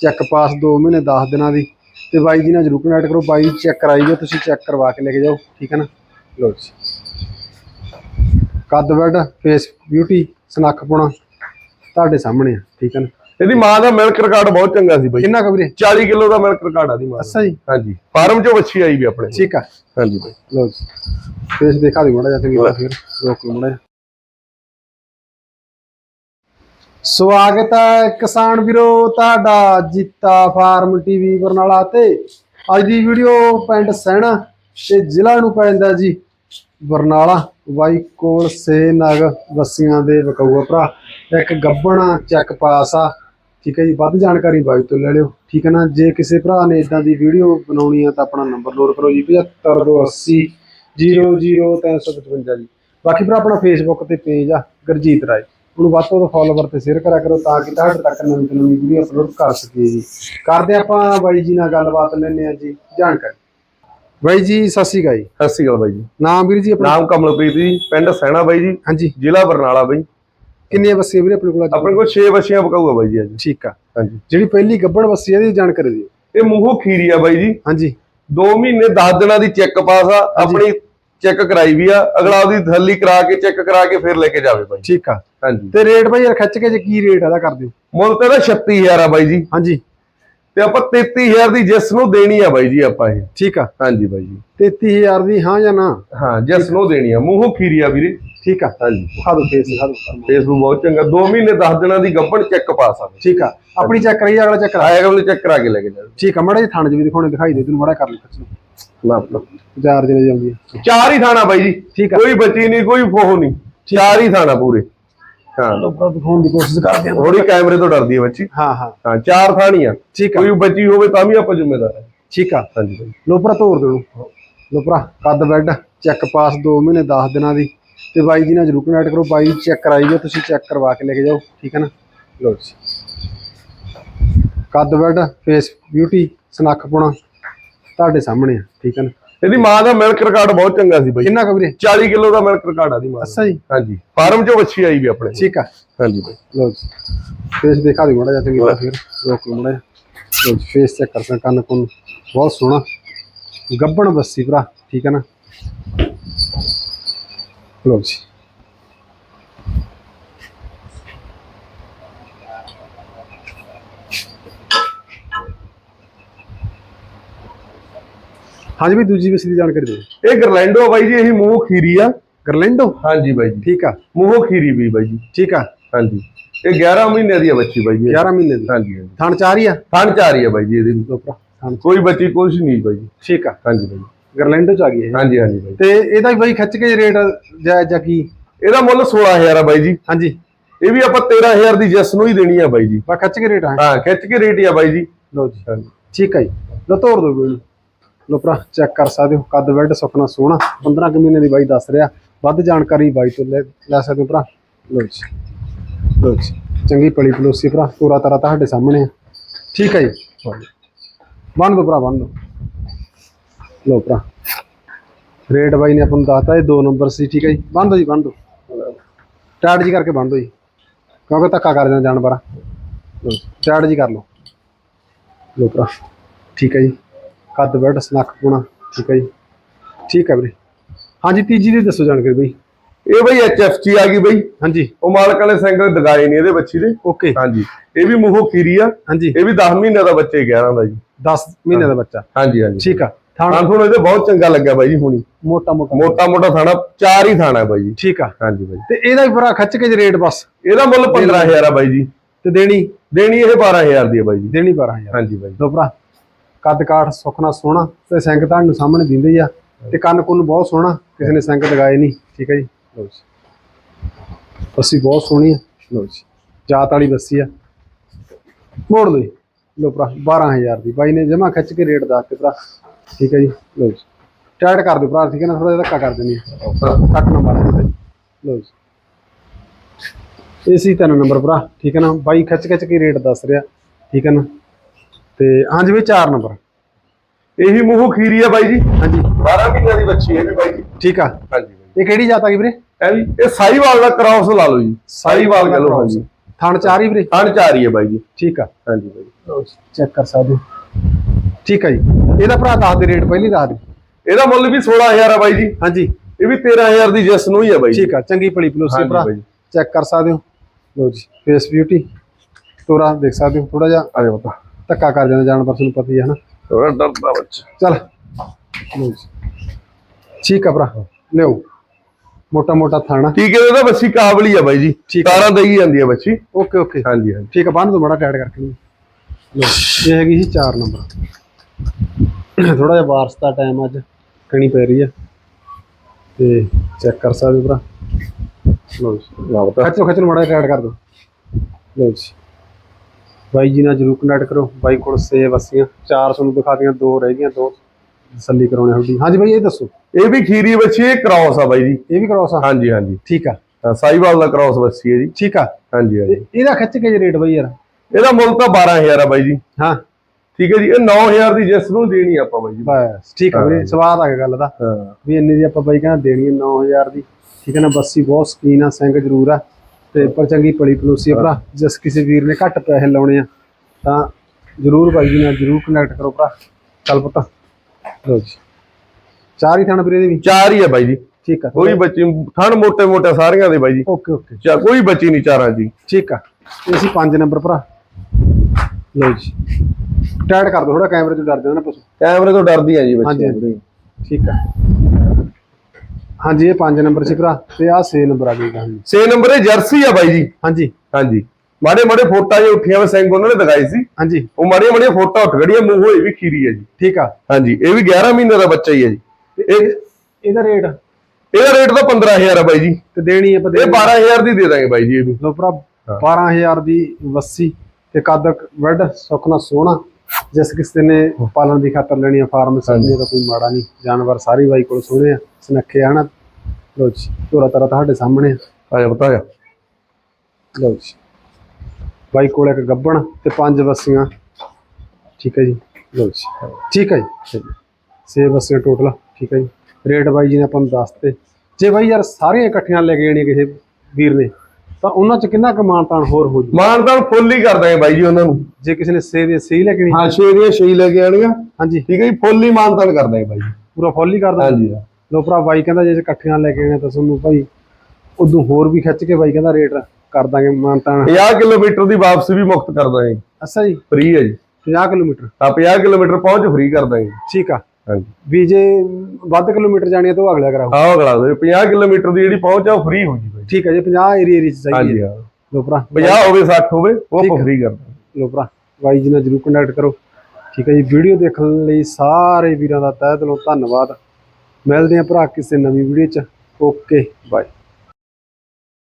Check ਪਾਸ 2 ਮਹੀਨੇ 10 ਦਿਨਾਂ ਦੀ। ਤੇ ਬਾਈ ਜੀ ਨਾਲ ਜਰੂਰ ਕਨੈਕਟ ਕਰੋ। ਬਾਈ ਚੈੱਕ ਕਰਾਈ ਜਾਓ ਤੁਸੀਂ ਚੈੱਕ ਕਰਵਾ ਕੇ ਲੈ ਕੇ ਜਾਓ ਠੀਕ ਹੈ ਨਾ? ਲੋ ਜੀ। ਕੱਦ ਵੱਡ ਫੇਸ ਬਿਊਟੀ ਸਨੱਖ ਪੁਣਾ ਤੁਹਾਡੇ ਸਾਹਮਣੇ ਆ ਠੀਕ ਹੈ ਨਾ? ਇਹਦੀ ਮਾਂ ਦਾ ਮਿਲਕ ਰਿਕਾਰਡ ਬਹੁਤ ਚੰਗਾ ਸੀ ਬਾਈ। ਕਿੰਨਾ ਕੁ ਵੀਰੇ? 40 ਕਿਲੋ ਦਾ ਮਿਲਕ ਰਿਕਾਰਡ ਆ ਦੀ ਮਾਂ। ਅੱਛਾ ਜੀ। ਹਾਂਜੀ। ਫਾਰਮ ਚੋਂ ਵੱਛੀ ਆਈ ਵੀ ਆਪਣੇ ਠੀਕ ਆ। ਹਾਂਜੀ ਬਾਈ। ਲੋ ਜੀ। ਫੇਸ ਦਿਖਾ ਦਿਓ ਮੜਾ ਜਾ ਚੰਗੀ ਤਰ੍ਹਾਂ ਫਿਰ ਰੋਕ ਲਓ ਮੜਾ ਸਵਾਗਤ ਹੈ ਕਿਸਾਨ ਵੀਰੋ, ਤੁਹਾਡਾ ਜੀਤਾ ਫਾਰਮ ਟੀਵੀ ਬਰਨਾਲਾ ਤੇ। ਅੱਜ ਦੀ ਵੀਡੀਓ ਪਿੰਡ ਸਹਿਣਾ ਤੇ ਜ਼ਿਲ੍ਹਾ ਨੂੰ ਪੈਂਦਾ ਜੀ, ਬਰਨਾਲਾ। ਵਾਈ ਕੋਲ ਸੇ ਨਗ ਵਸੀਆਂ ਦੇ ਵਕਊਆ ਭਰਾ। ਇੱਕ ਗੱਬਣਾ ਚੈੱਕ ਪਾਸ ਆ। ਠੀਕ ਹੈ ਜੀ, ਵੱਧ ਜਾਣਕਾਰੀ ਬਾਈ ਤੋਂ ਲੈ ਲਿਓ। ਠੀਕ ਹੈ ਨਾ, ਜੇ ਕਿਸੇ ਭਰਾ ਨੇ ਇਦਾਂ ਦੀ ਵੀਡੀਓ ਬਣਾਉਣੀ ਆ ਤਾਂ ਆਪਣਾ ਨੰਬਰ ਨੋਟ ਕਰੋ ਜੀ 7580 00355 ਜੀ। ਬਾਕੀ ਭਰਾ ਆਪਣਾ ਫੇਸਬੁੱਕ ਤੇ ਪੇਜ ਆ, ਗੁਰਜੀਤ ਰਾਏ। ਉਹਨੂੰ ਵੱਧ ਤੋਂ ਵੱਧ ਫੋਲੋਵਰ ਤੇ ਸ਼ੇਅਰ ਕਰਿਆ ਕਰੋ ਤਾਂ ਕਿ ਤੁਹਾਡੇ ਤੱਕ ਨਵੀਂ ਤੋਂ ਨਵੀਂ ਵੀਡੀਓ ਅਪਲੋਡ ਕਰ ਸਕੀਏ ਜੀ। ਕਰਦੇ ਆਪਾਂ ਬਾਈ ਜੀ ਨਾਲ ਗੱਲਬਾਤ ਲੈਣੇ ਆ ਜੀ ਜਾਣਕਾਰੀ। ਬਾਈ ਜੀ ਸਤਿ ਸ਼੍ਰੀ ਅਕਾਲ ਜੀ। ਸਤਿ ਸ਼੍ਰੀ ਅਕਾਲ ਬਾਈ ਜੀ। ਨਾਮ ਵੀਰ ਜੀ ਆਪਣਾ? ਨਾਮ ਕਮਲਪ੍ਰੀਤ ਜੀ ਪਿੰਡ ਸੈਣਾ ਬਾਈ ਜੀ। ਹਾਂਜੀ। ਜ਼ਿਲ੍ਹਾ ਬਰਨਾਲਾ ਬਾਈ। ਕਿੰਨੀਆਂ ਬੱਸੀਆਂ ਵੀਰੇ ਆਪਣੇ ਕੋਲ ਆਪਣੇ ਕੋਲ 6 ਵੱਛੀਆਂ ਪਕਾਊਗਾ ਬਾਈ ਜੀ ਅੱਜ। ਠੀਕ ਆ। ਹਾਂਜੀ। ਜਿਹੜੀ ਪਹਿਲੀ ਗੱਬਣ ਬੱਸੀ ਆ ਇਹਦੀ ਜਾਣਕਾਰੀ ਦਿਓ। ਇਹ ਮੂੰਹੋਂ ਖੀਰੀ ਆ ਬਾਈ ਜੀ। ਹਾਂਜੀ। 2 ਮਹੀਨੇ 10 ਦਿਨਾਂ ਦੀ ਚੈੱਕ ਪਾਸ ਆ। ਆਪਣੀ ਚੈੱਕ ਕਰਾਈ ਵੀ ਆ ਅਗਲਾ ਉਹਦੀ ਥੱਲੀ ਕਰਾ ਕੇ ਚੈੱਕ ਕਰਾ ਕੇ ਫਿਰ ਲੈ ਕੇ ਜਾਵੇ ਬਾਈ। ਠੀਕ ਆ। ਹਾਂਜੀ। ਤੇ ਰੇਟ ਯਾਰ ਖਿੱਚ ਕੇ ਜੇ ਕੀ ਰੇਟ ਆਦਾ ਕਰ ਦਿਓ ਮੁੱਲ ਤੇ ਦਾ 36000 ਆ ਬਾਈ ਜੀ। ਹਾਂਜੀ। ਤੇ ਆਪਾਂ 33000 ਦੀ ਜਿਸ ਨੂੰ ਦੇਣੀ ਆ ਬਾਈ ਜੀ ਆਪਾਂ ਇਹ। ਠੀਕ ਆ। ਹਾਂਜੀ ਬਾਈ ਜੀ। 33000 ਦੀ ਹਾਂ ਜਾਂ ਨਾ? ਹਾਂ ਜਿਸ ਨੂੰ ਦੇਣੀ ਆ। ਮੂੰਹੋਂ ਖੀਰੀ ਆ ਵੀਰੇ। ਠੀਕ ਆ। ਹਾਂਜੀ। ਦਿਖਾ ਦਿਓ ਫੇਸ ਫੇਸਬੁੱਕ ਬਹੁਤ ਚੰਗਾ। 2 ਮਹੀਨੇ 10 ਦਿਨਾਂ ਦੀ ਗੱਭਣ ਚੈੱਕ ਪਾਸ ਆ ਠੀਕ ਆ। ਆਪਣੀ ਚੈੱਕ ਕਰਾਈ ਅਗਲਾ ਚੈੱਕ ਕਰਾ। ਆਏਗਾ ਉਹਨੇ ਚੈੱਕ ਕਰਾ ਕੇ ਲੈ ਕੇ ਜਾਵੇ। ਠੀਕ ਆ। ਮੜਾ ਜੀ ਥਾਣੇ ਚ ਵੀ ਦਿਖਾਉਣੇ ਦਿਖਾਈ ਦੇ ਤੈਨੂੰ ਮੜਾ ਕਰ ਲਈ ਖਿੱਚ ਨਾ ਨਾ। ਚਾਰ ਜਣੇ ਜਾਂਦੀ ਚਾਰ ਹੀ ਥਾਣਾ ਬਾਈ ਜੀ। ਠੀਕ ਆ। ਕੋਈ ਬੱਚੀ ਨਹੀਂ ਕੋਈ ਫੋਹ ਨਹੀਂ। ਚਾਰ ਹੀ ਥਾਣਾ ਪੂਰੇ। ਹਾਂ। ਲੋਕਾਂ ਦਿਖਾਉਣ ਦੀ ਕੋਸ਼ਿਸ਼ ਕਰਦੇ ਆ ਥੋੜੀ ਕੈਮਰੇ ਤੋਂ ਡਰਦੀ ਹੈ ਬੱਚੀ। ਹਾਂ ਹਾਂ। ਹਾਂ ਚਾਰ ਥਾਣੀਆਂ ਠੀਕ ਆ। ਕੋਈ ਬੱਚੀ ਹੋਵੇ ਤਾਂ ਵੀ ਆਪਾਂ ਜ਼ਿੰਮੇਦਾਰ ਹਾਂ ਠੀਕ ਆ। ਹਾਂਜੀ ਬਾਈ ਲੋਪਰਾ ਤੋੜ ਦੇਣੂ। ਲੋਪਰਾ ਕੱਦ ਬੈੱਡ ਚੈੱਕ ਪਾਸ 2 ਮਹੀਨੇ 10 ਦਿਨਾਂ ਦੀ। ਤੇ ਬਾਈ ਜੀ ਨਾਲ ਜਰੂਰ ਕਨੈਕਟ ਕਰੋ। ਬਾਈ ਚੈੱਕ ਕਰਾਈ ਜਾਓ ਤੁਸੀਂ ਚੈੱਕ ਕਰਵਾ ਕੇ ਲੈ ਕੇ ਜਾਓ। ਠੀਕ ਹੈ ਨਾ? ਲਓ ਜੀ। ਕੱਦ ਬੈੱਡ ਫੇਸ ਬਿਊਟੀ ਸਨੱਖ ਪੁਣਾ। ਤੁਹਾਡੇ ਸਾਹਮਣੇ ਆ ਠੀਕ ਹੈ ਨਾ? ਇਹਦੀ ਮਾਂ ਦਾ ਮਿਲਕ ਰਿਕਾਰਡ ਬਹੁਤ ਚੰਗਾ ਸੀ ਬਾਈ। ਕਿੰਨਾ ਕੁ ਵੀਰੇ? 40 ਕਿਲੋ ਦਾ ਮਿਲਕ ਰਿਕਾਰਡ ਆ ਦੀ ਮਾਂ ਦਾ। ਅੱਛਾ ਜੀ। ਹਾਂਜੀ। ਫਾਰਮ ਚੋਂ ਬੱਚੀ ਆਈ ਵੀ ਆਪਣੇ ਠੀਕ ਆ। ਹਾਂਜੀ ਬਾਈ। ਲਓ ਜੀ। ਫੇਸ ਦਿਖਾ ਦਿਓ ਮੜਾ ਜਾ ਚੰਗੀ ਤਰ੍ਹਾਂ ਫਿਰ। ਰੋਕ ਲਓ ਮੜਾ ਲਓ ਜੀ ਫੇਸ ਚੈੱਕ ਕਰ ਸਕਦੇ ਕੰਨ ਕੁੰਨ। ਬਹੁਤ ਸੋਹਣਾ। ਗੱਬਣ ਬੱਸੀ ਭਰਾ ਠੀਕ ਹੈ ਨਾ? ਲਓ ਜੀ। ਹਾਂਜੀ ਵੀ ਦੂਜੀ ਬੱਸੀ ਦੀ ਜਾਣਕਾਰੀ ਦਿਓ। ਇਹ ਗਰਲੈਂਡੋ ਆ ਬਾਈ ਜੀ ਇਹ ਮੂੰਹੋਂ ਖੀਰੀ ਆ। ਗਰਲੈਂਡੋ? ਹਾਂਜੀ ਬਾਈ ਜੀ। ਠੀਕ ਆ। ਮੂੰਹੋਂ ਖੀਰੀ ਵੀ ਬਾਈ ਜੀ। ਠੀਕ ਆ। ਹਾਂਜੀ। ਇਹ 11 ਮਹੀਨੇ ਦੀ ਆ ਬੱਚੀ ਬਾਈ ਜੀ। 11 ਮਹੀਨੇ ਦੀ। ਹਾਂਜੀ ਹਾਂਜੀ। ਥਣ ਚਾਰ ਹੀ ਆ? ਥਣ ਚਾਰੀ ਆ ਬਾਈ ਜੀ ਇਹਦੀ ਭਰਾ ਥਣ ਕੋਈ ਬੱਚੀ ਕੁਛ ਨਹੀਂ ਬਾਈ ਜੀ। ਠੀਕ ਆ। ਹਾਂਜੀ ਬਾਈ ਗਰਲੈਂਡੋ ਚ ਆ ਗਈ ਇਹ। ਹਾਂਜੀ ਹਾਂਜੀ ਬਾਈ ਤੇ ਇਹਦਾ ਵੀ ਬਾਈ ਖਿੱਚ ਕੇ ਰੇਟ ਜਾਇਜ਼ ਜਾਂ ਕੀ? ਇਹਦਾ ਮੁੱਲ 16000 ਆ ਬਾਈ ਜੀ। ਹਾਂਜੀ। ਇਹ ਵੀ ਆਪਾਂ 13000 ਦੀ ਜਿਸ ਨੂੰ ਹੀ ਦੇਣੀ ਆ ਬਾਈ ਜੀ। ਬਾ ਖਿੱਚ ਕੇ ਰੇਟ ਆ। ਹਾਂ ਖਿੱਚ ਕੇ ਰੇਟ ਹੀ ਆ ਬਾਈ ਜੀ। ਲਓ ਜੀ। ਠੀਕ ਹੈ ਜੀ। ਲਓ ਤੋੜ ਦਿਓ ਕੋਈ। ਲਓ ਭਰਾ ਚੈੱਕ ਕਰ ਸਕਦੇ ਹੋ ਕੱਦ ਵੈਡ ਸੁਖਣਾ ਸੋਹਣਾ 15 ਕੁ ਮਹੀਨੇ ਦੀ ਬਾਈ ਦੱਸ ਰਿਹਾ ਵੱਧ ਜਾਣਕਾਰੀ ਬਾਈ ਤੋਂ ਲੈ ਲੈ ਸਕਦੇ ਹੋ ਭਰਾ। ਲਓ ਜੀ ਲੋ ਜੀ ਚੰਗੀ ਪਲੀ ਪਲੋਸੀ ਭਰਾ ਪੂਰਾ ਤਰ੍ਹਾਂ ਤੁਹਾਡੇ ਸਾਹਮਣੇ ਆ। ਠੀਕ ਹੈ ਜੀ? ਬੰਨ ਦੋ ਭਰਾ ਬੰਨ ਦੋ। ਲਓ ਭਰਾ ਰੇਟ ਬਾਈ ਨੇ ਆਪਾਂ ਨੂੰ ਦੱਸਤਾ ਇਹ ਦੋ ਨੰਬਰ ਸੀ ਠੀਕ ਹੈ ਜੀ? ਬੰਨ ਦੋ ਜੀ ਬੰਨ ਦੋ। ਟਾਈਟ ਜੀ ਕਰਕੇ ਬੰਨ ਦੋ ਜੀ ਕਿਉਂਕਿ ਧੱਕਾ ਕਰ ਦੇਣਾ ਜਾਨਵਰ। ਆ ਜੀ, ਜੀ ਕਰ ਲਓ। ਲੋ ਭਰਾ ਠੀਕ ਹੈ ਜੀ? ਕੱਦ ਬੈਡ ਸਨੱਖ ਪੁਣਾ ਠੀਕ ਹੈ ਜੀ। ਠੀਕ ਹੈ ਵੀਰੇ। ਹਾਂਜੀ ਤੀਜੀ ਦੀ ਦੱਸੋ ਜਾਣਕਾਰੀ ਬਈ। ਇਹ ਬਾਈ ਐਚਐਫਸੀ ਆ ਗਈ ਬਾਈ। ਹਾਂਜੀ। ਉਹ ਮਾਲਕ ਵਾਲੇ ਸਿੰਗਲ ਦਗਾਏ ਨਹੀਂ ਇਹਦੇ ਬੱਚੀ ਦੇ। ਓਕੇ ਹਾਂਜੀ। ਇਹ ਵੀ ਮੂੰਹੋਂ ਖੀਰੀ ਆ। ਹਾਂਜੀ। ਇਹ ਵੀ 10 ਮਹੀਨੇ ਦਾ ਬੱਚੇ 11 ਦਾ ਜੀ। 10 ਮਹੀਨੇ ਦਾ ਬੱਚਾ। ਹਾਂਜੀ ਹਾਂਜੀ। ਠੀਕ ਆ। ਥਾਣਾ ਤੁਹਾਨੂੰ ਇਹਦੇ ਬਹੁਤ ਚੰਗਾ ਲੱਗਿਆ ਬਾਈ ਜੀ ਹੁਣੀ। ਮੋਟਾ ਮੋਟਾ। ਮੋਟਾ ਮੋਟਾ ਥਾਣਾ ਚਾਰ ਹੀ ਥਾਣਾ ਬਾਈ ਜੀ। ਠੀਕ ਆ। ਹਾਂਜੀ ਬਾਈ। ਤੇ ਇਹਦਾ ਵੀ ਭਰਾ ਖੱਚ ਕੇ ਰੇਟ ਬਸ। ਇਹਦਾ ਮੁੱਲ 15000 ਆ ਬਾਈ ਜੀ। ਤੇ ਦੇਣੀ? ਦੇਣੀ ਇਹ 12000 ਦੀ ਆ ਬਾਈ ਜੀ। ਦੇਣੀ 12000 ਹਾਂਜੀ ਬਾਈ। ਲੋ ਭਰਾ। ਕੱਦ ਕਾਠ ਸੁਖਣਾ ਸੋਹਣਾ ਤੇ ਸਿੰਘ ਤੁਹਾਨੂੰ ਸਾਹਮਣੇ ਦਿੰਦੇ ਆ ਤੇ ਕੰਨ ਕੁੰਨ ਬਹੁਤ ਸੋਹਣਾ ਕਿਸੇ ਨੇ ਸਿੰਘ ਲਗਾਏ ਨਹੀਂ ਠੀਕ ਹੈ ਜੀ? ਲਓ ਜੀ। ਬੱਸੀ ਬਹੁਤ ਸੋਹਣੀ ਆ। ਲਓ ਜੀ। ਜਾਤ ਵਾਲੀ ਬੱਸੀ ਆ। ਮੋੜ ਜੀ। ਲੋ ਭਰਾ 12000 ਦੀ। ਬਾਈ ਨੇ ਜਮਾ ਖਿੱਚ ਕੇ ਰੇਟ ਦੱਸ ਤੇ ਭਰਾ। ਠੀਕ ਹੈ ਜੀ? ਲਓ ਜੀ। ਟਾਈਟ ਕਰ ਦਿਓ ਭਰਾ ਠੀਕ ਹੈ ਨਾ? ਥੋੜਾ ਜਿਹਾ ਧੱਕਾ ਕਰ ਦਿੰਦੀ ਕੱਟ ਨੰਬਰ ਹੈ ਲਓ ਜੀ। ਇਸੀ ਤਿੰਨ ਨੰਬਰ ਭਰਾ ਠੀਕ ਹੈ ਨਾ? ਬਾਈ ਖਿੱਚ ਖਿੱਚ ਕੇ ਰੇਟ ਦੱਸ ਰਿਹਾ। ਠੀਕ ਹੈ ਨਾ? ਤੇ ਹਾਂਜੀ ਵੀ 4 ਨੰਬਰ। ਇਹੀ ਮੂੰਹੋਂ ਖੀਰੀ ਆ ਬਾਈ ਜੀ। ਹਾਂਜੀ। 12 ਮਹੀਨਿਆਂ ਦੀ ਬੱਚੀ ਹੈ ਇਹ ਵੀ ਬਾਈ ਜੀ। ਠੀਕ ਆ। ਹਾਂਜੀ ਬਾਈ ਇਹ ਕਿਹੜੀ ਜਾਤ ਆ ਗਈ ਵੀਰੇ? ਇਹ ਵੀ ਇਹ ਸਾਈਵਾਲ ਦਾ ਕ੍ਰਾਸ ਲਾ ਲਓ ਜੀ। ਸਾਈਵਾਲ ਕਹ ਲਓ ਹਾਂਜੀ। ਥਣ ਚਾਰ ਹੀ ਵੀਰੇ? ਥਣ ਚਾਰ ਹੀ ਹੈ ਬਾਈ ਜੀ। ਠੀਕ ਆ। ਹਾਂਜੀ ਬਾਈ ਚੈੱਕ ਕਰ ਸਕਦੇ ਠੀਕ ਆ ਜੀ। ਇਹਦਾ ਭਰਾ ਦੱਸ ਦੇ ਰੇਟ ਪਹਿਲੀ ਦੱਸ ਦੇ। ਇਹਦਾ ਮੁੱਲ ਵੀ 16000 ਆ ਬਾਈ ਜੀ। ਹਾਂਜੀ। ਇਹ ਵੀ 13000 ਦੀ ਜਿਸ ਨੂੰ ਹੀ ਹੈ ਬਾਈ ਜੀ। ਠੀਕ ਆ। ਚੰਗੀ ਪਲੀ ਪਲੋਸੀ ਭਰਾ। ਬਾਈ। ਚੈੱਕ ਕਰ ਸਕਦੇ ਹੋ। ਲੋ ਜੀ ਫੇਸ ਬਿਊਟੀ ਤੋਰਾ ਦੇਖ ਸਕਦੇ ਹੋ ਥੋੜਾ ਜਿਹਾ। ਅਰੇ ਬਤਾ ਧੱਕਾ ਕਰ ਜਾਂਦਾ ਜਾਨਵਰ ਤੁਹਾਨੂੰ ਪਤਾ ਹੀ ਹੈ ਨਾ ਥੋੜਾ ਡਰਦਾ ਬੱਚਾ। ਚੱਲ। ਲਓ ਜੀ। ਠੀਕ ਆ ਭਰਾ ਲਿਓ ਮੋਟਾ ਮੋਟਾ ਥਾਣਾ। ਠੀਕ ਹੈ ਇਹਦਾ ਬੱਚੀ ਕਾਬਲੀ ਆ ਬਾਈ ਜੀ। ਠੀਕ ਹੈ। 17 ਦਈ ਜਾਂਦੀ ਹੈ ਬੱਚੀ। Okay okay. ਹਾਂਜੀ ਹਾਂਜੀ। ਠੀਕ ਆ ਬੰਨ ਦੋ ਮੜਾ ਟਾਈਟ ਕਰਕੇ। ਲਓ ਇਹ ਹੈਗੀ ਸੀ 4 ਨੰਬਰ। ਥੋੜਾ ਜਿਹਾ ਬਾਰਸ ਦਾ ਟਾਈਮ ਅੱਜ। ਕਣੀ ਪੈ ਰਹੀ ਹੈ ਤੇ ਚੈੱਕ ਕਰ ਸਕਦੇ ਹੋ ਭਰਾ। ਲਓ ਜੀ। ਬਤਾ ਖੱਚੋ ਖੱਚੋ ਮੜਾ ਟਾਈਟ ਕਰ ਦੋ। ਲਓ ਜੀ। ਬਾਈ ਜੀ ਨਾਲ ਜਰੂਰ ਕਨੈਕਟ ਕਰੋ। ਬਾਈ ਕੋਲ ਸੇ ਵਸੀਆਂ ਚਾਰ ਤੁਹਾਨੂੰ ਦਿਖਾਤੀਆਂ ਦੋ ਰਹਿ ਗਈਆਂ ਦੋ ਤਸੱਲੀ ਕਰਾਉਣੀ ਹੁੰਦੀ ਹਾਂਜੀ ਬਾਈ ਇਹ ਦੱਸੋ। ਇਹ ਵੀ ਖੀਰੀ ਬੱਚੀ ਇਹ ਕ੍ਰਾਸ ਆ ਬਾਈ ਜੀ। ਇਹ ਵੀ ਕਰਾਓ ਸਾ ਹਾਂਜੀ ਹਾਂਜੀ। ਠੀਕ ਆ। ਹਾਂ, ਸਾਈਵਾਲ ਦਾ ਕ੍ਰਾਸ ਬੱਚੀ ਹੈ ਜੀ। ਠੀਕ ਆ। ਹਾਂਜੀ ਹਾਂਜੀ। ਇਹਦਾ ਖਿੱਚ ਕੇ ਜੇ ਰੇਟ ਬਾਈ ਯਾਰ। ਇਹਦਾ ਮੁੱਲ ਤਾਂ 12000 ਆ ਬਾਈ ਜੀ। ਹਾਂ। ਠੀਕ ਹੈ ਜੀ ਇਹ 9000 ਦੀ ਜਿਸ ਨੂੰ ਦੇਣੀ ਆਪਾਂ ਬਾਈ ਜੀ। ਬਸ ਠੀਕ ਆ ਵੀਰੇ ਸਵਾਦ ਆ ਗਿਆ ਗੱਲ ਦਾ। ਹਾਂ। ਵੀ ਇੰਨੀ ਦੀ ਆਪਾਂ ਬਾਈ ਕਹਿੰਦਾ ਦੇਣੀ ਹੈ 9000 ਦੀ। ਠੀਕ ਹੈ ਨਾ ਬੱਸੀ ਬਹੁਤ ਸਕੀਨ ਆ ਸਿੰਘ ਜ਼ਰੂਰ ਆ। ਤੇ ਪਰ ਚੰਗੀ ਪਲੀ ਪਲੋਸੀ ਆ ਭਰਾ ਜਿਸ ਕਿਸੇ ਵੀਰ ਨੇ ਘੱਟ ਪੈਸੇ ਲਾਉਣੇ ਆ ਤਾਂ ਜ਼ਰੂਰ ਬਾਈ ਜੀ ਨਾਲ ਜ਼ਰੂਰ ਕਨੈਕਟ ਕਰੋ ਭਰਾ। ਚੱਲ ਪੁੱਤ। ਲਓ ਜੀ। ਚਾਰ ਹੀ ਥਣ ਵੀਰੇ ਦੇ ਵੀ? ਚਾਰ ਹੀ ਆ ਬਾਈ ਜੀ। ਠੀਕ ਆ। ਕੋਈ ਬੱਚੀ ਥਣ ਮੋਟੇ ਮੋਟੇ ਸਾਰੀਆਂ ਦੇ ਬਾਈ ਜੀ। Okay okay. ਚਾ ਕੋਈ ਬੱਚੀ ਨਹੀਂ ਚਾਰਾਂ ਜੀ ਠੀਕ ਆ। ਇਹ ਸੀ 5 ਨੰਬਰ ਭਰਾ। ਲਓ ਜੀ। ਟਾਈਟ ਕਰ ਦੋ ਥੋੜਾ ਕੈਮਰੇ ਤੋਂ ਡਰ ਜਾਂਦਾ ਨਾ ਪਸ਼ੂ ਕੈਮਰੇ ਤੋਂ ਡਰਦੀ ਆ ਜੀ ਹਾਂਜੀ, ਬੱਚੀ ਠੀਕ ਆ। ਹਾਂਜੀ ਇਹ 5 ਨੰਬਰ ਸੀ ਭਰਾ ਤੇ ਆਹ 6 ਨੰਬਰ ਆ ਗਈ ਹਾਂਜੀ 6 ਨੰਬਰ ਇਹ ਜਰਸੀ ਆ ਬਾਈ ਜੀ। ਹਾਂਜੀ। ਹਾਂਜੀ। ਮਾੜੇ ਮਾੜੇ ਫੋਟਾ ਜੇ ਉੱਠੀਆਂ ਵੇ ਸਿੰਘ ਉਹਨਾਂ ਨੇ ਦਿਖਾਈ ਸੀ। ਹਾਂਜੀ। ਉਹ ਮਾੜੀਆਂ ਮਾੜੀਆਂ ਫੋਟਾ ਉੱਠ ਗੜੀਆਂ ਮੂੰਹ ਹੋਈ ਵੀ ਖੀਰੀ ਹੈ ਜੀ। ਠੀਕ ਆ। ਹਾਂਜੀ ਇਹ ਵੀ 11 ਮਹੀਨੇ ਦਾ ਬੱਚਾ ਹੀ ਹੈ ਜੀ। ਇਹ ਇਹਦਾ ਰੇਟ? ਇਹਦਾ ਰੇਟ ਤਾਂ 15000 ਆ ਬਾਈ ਜੀ। ਤੇ ਦੇਣੀ ਹੈ ਇਹ 12000 ਦੀ ਦੇ ਦਾਂਗੇ ਬਾਈ ਜੀ ਇਹ ਵੀ। ਲੋ ਭਰਾ 12000 ਦੀ ਵੱਸੀ ਤੇ ਕੱਦ ਵੱਡ ਸੁਖਨਾ ਸੋਹਣਾ। ਜਿਸ ਕਿਸੇ ਨੇ ਪਾਲਣ ਦੀ ਖਾਤਰ ਲੈਣੀ ਆ ਫਾਰਮ ਸਬਜ਼ੀ ਦਾ ਕੋਈ ਮਾੜਾ ਨਹੀਂ। ਜਾਨਵਰ ਸਾਰੀ ਬਾਈ ਕੋਲ ਸੋਹਣੇ ਆ ਸੁਨੱਖੇ ਆ ਲੋ ਜੀ ਤੋਰਾ ਤਰਾ ਤੁਹਾਡੇ ਸਾਹਮਣੇ ਆ। ਜਾ ਬਤਾ ਜਾ। ਲਓ ਜੀ। ਬਾਈ ਕੋਲ ਇੱਕ ਗੱਬਣ ਤੇ ਪੰਜ ਬੱਸੀਆਂ ਠੀਕ ਹੈ ਜੀ ਲਓ ਜੀ। ਠੀਕ ਹੈ ਜੀ। ਛੇ ਬੱਸੀਆਂ ਟੋਟਲ ਠੀਕ ਹੈ ਜੀ। ਰੇਟ ਬਾਈ ਜੀ ਨੇ ਆਪਾਂ ਨੂੰ ਦੱਸਤੇ ਜੇ ਬਾਈ ਯਾਰ ਸਾਰੀਆਂ ਇਕੱਠੀਆਂ ਲੈ ਕੇ ਜਾਣੀਆਂ ਕਿਸੇ ਵੀਰ ਨੇ ਤਾਂ ਉਹਨਾਂ ਚ ਕਿੰਨਾ ਕੁ ਮਾਨਤਾਨ ਹੋਰ ਹੋ ਜੂ? ਮਾਨਦਾਨ ਫੁੱਲ ਹੀ ਕਰ ਦਾਂਗੇ ਬਾਈ ਜੀ ਉਹਨਾਂ ਨੂੰ। ਜੇ ਕਿਸੇ ਨੇ ਸੇ ਦੀ ਸਹੀ ਲੈ ਕੇ ਆਉਣੀ, ਹਾਂ ਛੇ ਦੀਆਂ ਛੇ ਹੀ ਲੈ ਕੇ ਆਣੀਆਂ ਹਾਂਜੀ। ਠੀਕ ਹੈ ਜੀ ਫੁੱਲ ਹੀ ਮਾਨਦਾਨ ਕਰ ਦਾਂਗੇ ਬਾਈ ਜੀ। ਪੂਰਾ ਫੁੱਲ ਹੀ ਕਰ ਦੋ ਹਾਂਜੀ ਲੋ ਭਰਾ ਬਾਈ ਕਹਿੰਦਾ ਜੇ ਇਕੱਠੀਆਂ ਲੈ ਕੇ ਆਣੇ ਤਾਂ ਤੁਹਾਨੂੰ ਭਾਈ ਉਦੋਂ ਹੋਰ ਵੀ ਖਿੱਚ ਕੇ ਬਾਈ ਕਹਿੰਦਾ ਰੇਟ ਕਰ ਦਾਂਗੇ ਮਾਨਤਾਨ। 50 ਕਿਲੋਮੀਟਰ ਦੀ ਵਾਪਸੀ ਵੀ ਮੁਫਤ ਕਰ ਦਾਂਗੇ ਅੱਛਾ ਜੀ। ਫ੍ਰੀ ਹੈ ਜੀ। 50 ਕਿਲੋਮੀਟਰ। ਆ 50 ਕਿਲੋਮੀਟਰ ਪਹੁੰਚ ਫ੍ਰੀ ਕਰ ਦਾਂਗੇ ਠੀਕ ਆ। ਹਾਂਜੀ। ਵੀ ਜੇ ਵੱਧ ਕਿਲੋਮੀਟਰ ਜਾਣੀ ਹੈ ਤਾਂ ਉਹ ਅਗਲਾ ਕਰਾਓ। ਆਹ ਅਗਲਾ ਦੇ 50 ਕਿਲੋਮੀਟਰ ਦੀ ਜਿਹੜੀ ਪਹੁੰਚ ਆ ਉਹ ਫ੍ਰੀ ਹੋ ਜੀ ਬਾਈ। ਠੀਕ ਹੈ ਜੀ 50 ਏਰੀਆ ਏਰੀਆ ਚ ਚਾਹੀਦੀ ਹਾਂਜੀ ਹੈ। ਹਾਂ ਲੋ ਭਰਾ। 50 ਹੋਵੇ 60 ਹੋਵੇ ਉਹ ਠੀਕ ਆਪਾਂ। ਫ੍ਰੀ ਕਰ ਦਾਂਗੇ ਲੋ ਭਰਾ ਬਾਈ ਜੀ ਨਾਲ ਜਰੂਰ ਕੰਟੈਕਟ ਕਰੋ। ਠੀਕ ਹੈ ਜੀ ਵੀਡੀਓ ਦੇਖਣ ਲਈ ਸਾਰੇ ਵੀਰਾਂ ਦਾ ਤਹਿ ਦਿਲੋਂ ਧੰਨਵਾਦ। ਮਿਲਦੇ ਹਾਂ ਭਰਾ ਕਿਸੇ ਨਵੀਂ ਵੀਡੀਓ ਚ। Okay bye.